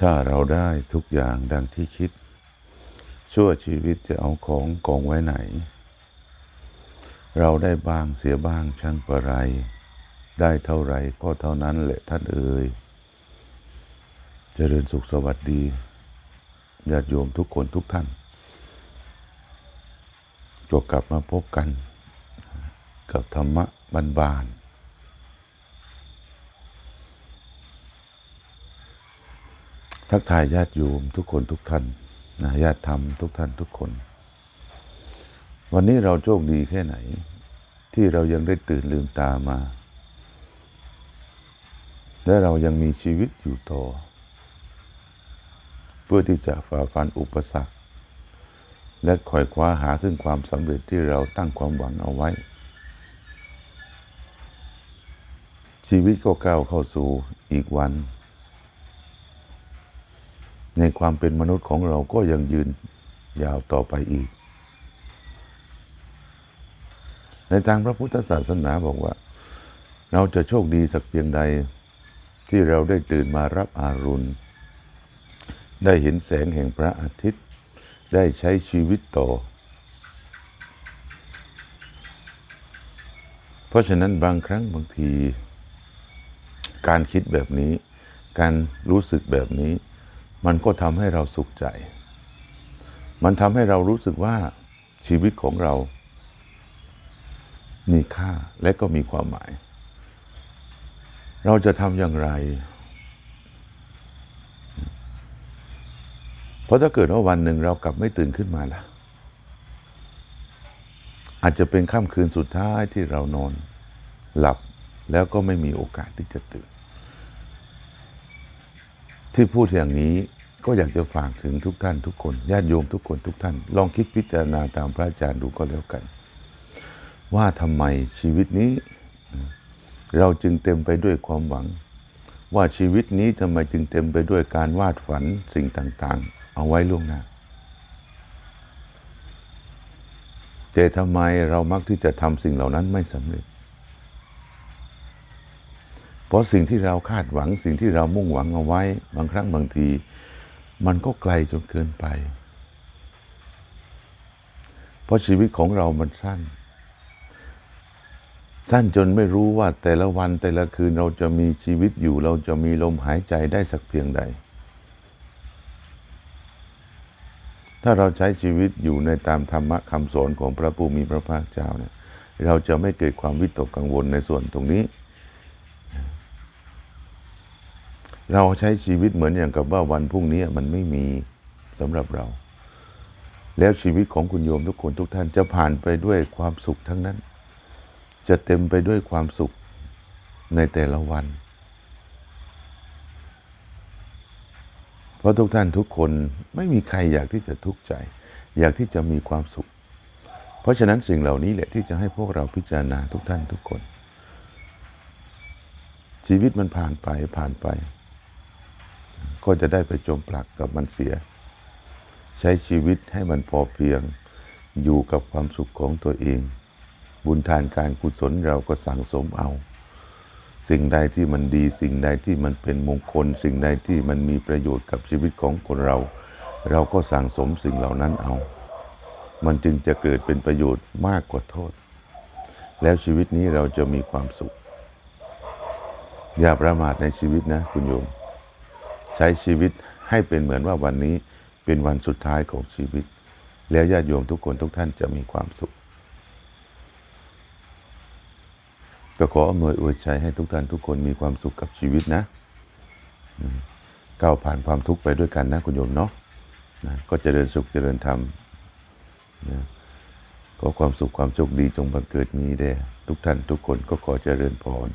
ถ้าเราได้ทุกอย่างดังที่คิด ชั่วชีวิตจะเอาของกองไว้ไหน เราได้บ้างเสียบ้างช่างประไร ได้เท่าไรก็เท่านั้นแหละท่านเอ่ยเจริญสุขสวัสดีญาติโยมทุกคนทุกท่านจบกลับมาพบกัน กับธรรมะบาน ทักทายญาติโยมทุกคนทุกท่านนะญาติธรรมทุกท่านทุกคน วันนี้เราโชคดีแค่ไหน ที่เรายังได้ตื่นลืมตามา และเรายังมีชีวิตอยู่ต่อ เพื่อที่จะฝ่าฟันอุปสรรค และคอยคว้าหาซึ่งความสำเร็จที่เราตั้งความหวังเอาไว้ ชีวิตก็ก้าวเข้าสู่อีกวัน ในความเป็นมนุษย์ของเราก็ยังยืนยาวต่อไปอีก ในทางพระพุทธศาสนาบอกว่า เราจะโชคดีสักเพียงใด ที่เราได้ตื่นมารับอารุณ ได้เห็นแสงแห่งพระอาทิตย์ ได้ใช้ชีวิตต่อ เพราะฉะนั้นบางครั้งบางที การคิดแบบนี้ การรู้สึกแบบนี้ มันก็ทำให้เราสุขใจ มันทำให้เรารู้สึกว่าชีวิตของเรา มีค่าและก็มีความหมาย เราจะทำอย่างไร เพราะถ้าเกิดว่าวันหนึ่งเรากลับไม่ตื่นขึ้นมาล่ะ อาจจะเป็นค่ำคืนสุดท้ายที่เรานอน หลับแล้วก็ไม่มีโอกาสที่จะตื่นที่พูดอย่างนี้ ก็อยากจะฝากถึงทุกท่านทุกคนญาติโยมทุกคนทุกท่าน ลองคิดพิจารณาตามพระอาจารย์ดูก็แล้วกัน ว่าทำไมชีวิตนี้ เราจึงเต็มไปด้วยความหวัง ว่าชีวิตนี้ทำไมจึงเต็มไปด้วยการวาดฝันสิ่งต่างๆ เอาไว้ล่วงหน้าแต่ทำไมเรามักที่จะทำสิ่งเหล่านั้นไม่สำเร็จ เพราะสิ่งที่เราคาดหวังสิ่งที่เรามุ่งหวังเอาไว้ บางครั้งบางที มันก็ไกลจนเกินไป เพราะชีวิตของเรามันสั้น สั้นจนไม่รู้ว่าแต่ละวันแต่ละคืนเราจะมีชีวิตอยู่ เราจะมีลมหายใจได้สักเพียงใด ถ้าเราใช้ชีวิตอยู่ในตามธรรมะคำสอนของพระผู้มีพระภาคเจ้าเนี่ยเราจะไม่เกิดความวิตกกังวลในส่วนตรงนี้ เราใช้ชีวิตเหมือนอย่างกับว่าวันพรุ่งนี้มันไม่มีสำหรับเรา แล้วชีวิตของคุณโยมทุกคนทุกท่านจะผ่านไปด้วยความสุขทั้งนั้น จะเต็มไปด้วยความสุขในแต่ละวัน เพราะทุกท่านทุกคนไม่มีใครอยากที่จะทุกข์ใจ อยากที่จะมีความสุข เพราะฉะนั้นสิ่งเหล่านี้แหละที่จะให้พวกเราพิจารณาทุกท่านทุกคนชีวิตมันผ่านไปผ่านไป ก็จะได้ไปจมปลักกับมันเสีย ใช้ชีวิตให้มันพอเพียง อยู่กับความสุขของตัวเอง บุญทานการกุศลเราก็สั่งสมเอา สิ่งใดที่มันดี สิ่งใดที่มันเป็นมงคล สิ่งใดที่มันมีประโยชน์กับชีวิตของคนเรา เราก็สั่งสมสิ่งเหล่านั้นเอา มันจึงจะเกิดเป็นประโยชน์มากกว่าโทษ แล้วชีวิตนี้เราจะมีความสุข อย่าประมาทในชีวิตนะคุณโยม ใช้ชีวิตให้เป็นเหมือนว่าวันนี้เป็นวันสุดท้ายของชีวิต แล้วญาติโยมทุกคนทุกท่านจะมีความสุข ก็ขออำนวยอวยชัยให้ทุกท่านทุกคนมีความสุขกับชีวิตนะก้าวผ่านความทุกข์ไปด้วยกันนะคุณโยมเนาะนะก็เจริญสุขเจริญธรรมนะก็ความสุขความโชคดีจงบังเกิดมีแด่ทุกท่านทุกคนก็ขอเจริญพร